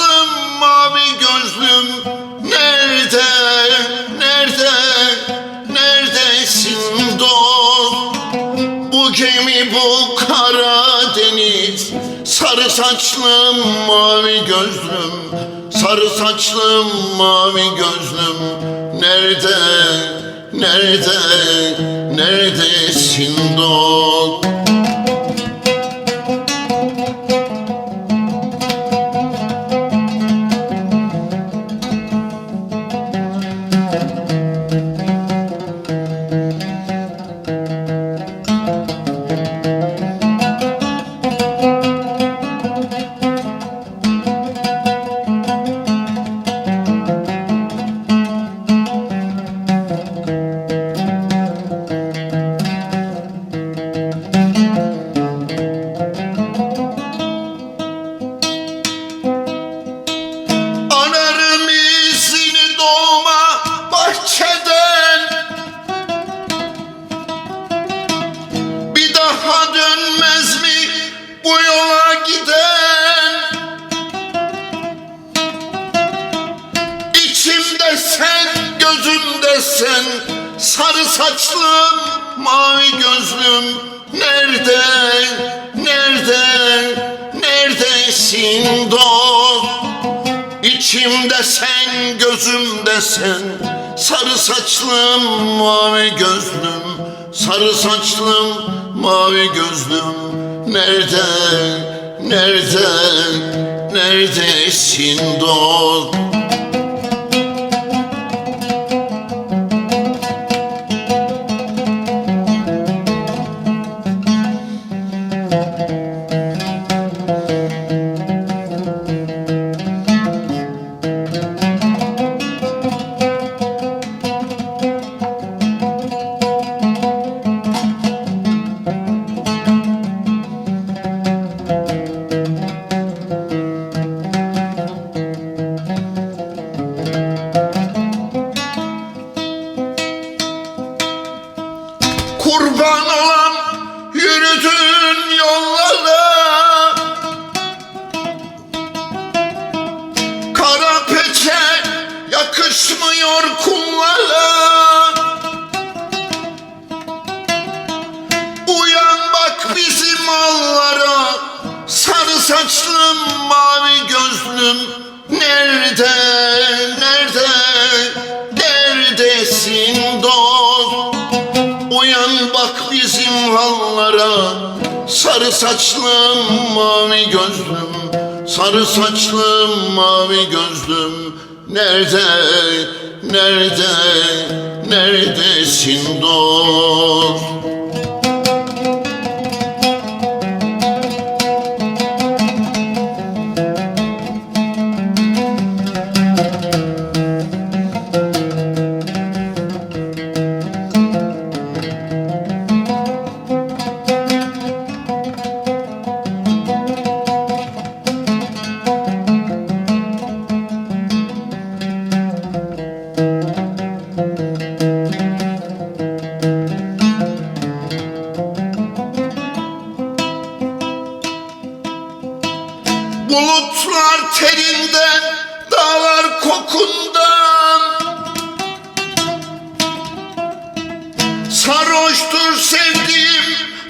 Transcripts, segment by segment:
Kızım mavi gözlüm nerede, nerede, neredesin dost? Bu gemi bu kara deniz, sarı saçlım mavi gözlüm, sarı saçlım mavi gözlüm nerede, nerede, neredesin dost? Sen Sarı saçlım mavi gözlüm. Nerede, nerede, neredesin dost? İçimde sen, gözümde sen. Sarı saçlım, mavi gözlüm. Sarı saçlım, mavi gözlüm. Nerede, nerede, neredesin dost? Yakışmıyor kumlara. Uyan bak bizim mallara. Sarı saçlım mavi gözlüm. Nerede, nerede, neredesin dost? Uyan bak bizim hallara Sarı saçlım mavi gözlüm. Sarı saçlım mavi gözlüm. Nerede, nerede, neredesin dost? Bulutlar terinden, dağlar kokundan. Sarhoştur sevdiğim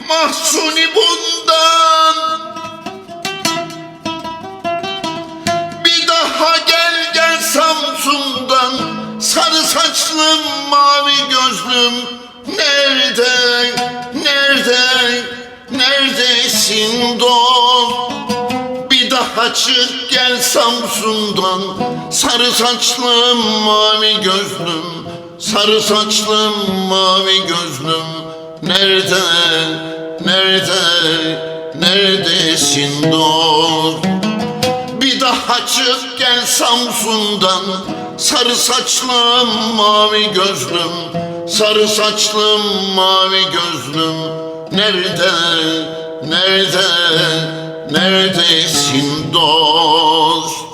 mahzuni bundan. Bir daha gel gel Samsun'dan. Sarı saçlım mavi gözlüm. Nerede, nerede, neredesin dost? Çık gel Samsun'dan Sarı saçlım mavi gözlüm. Sarı saçlım mavi gözlüm. Nerede, nerede, neredesin dost? Bir daha çık gel Samsun'dan Sarı saçlım mavi gözlüm. Sarı saçlım mavi gözlüm. Nerede, nerede, neredesin dost?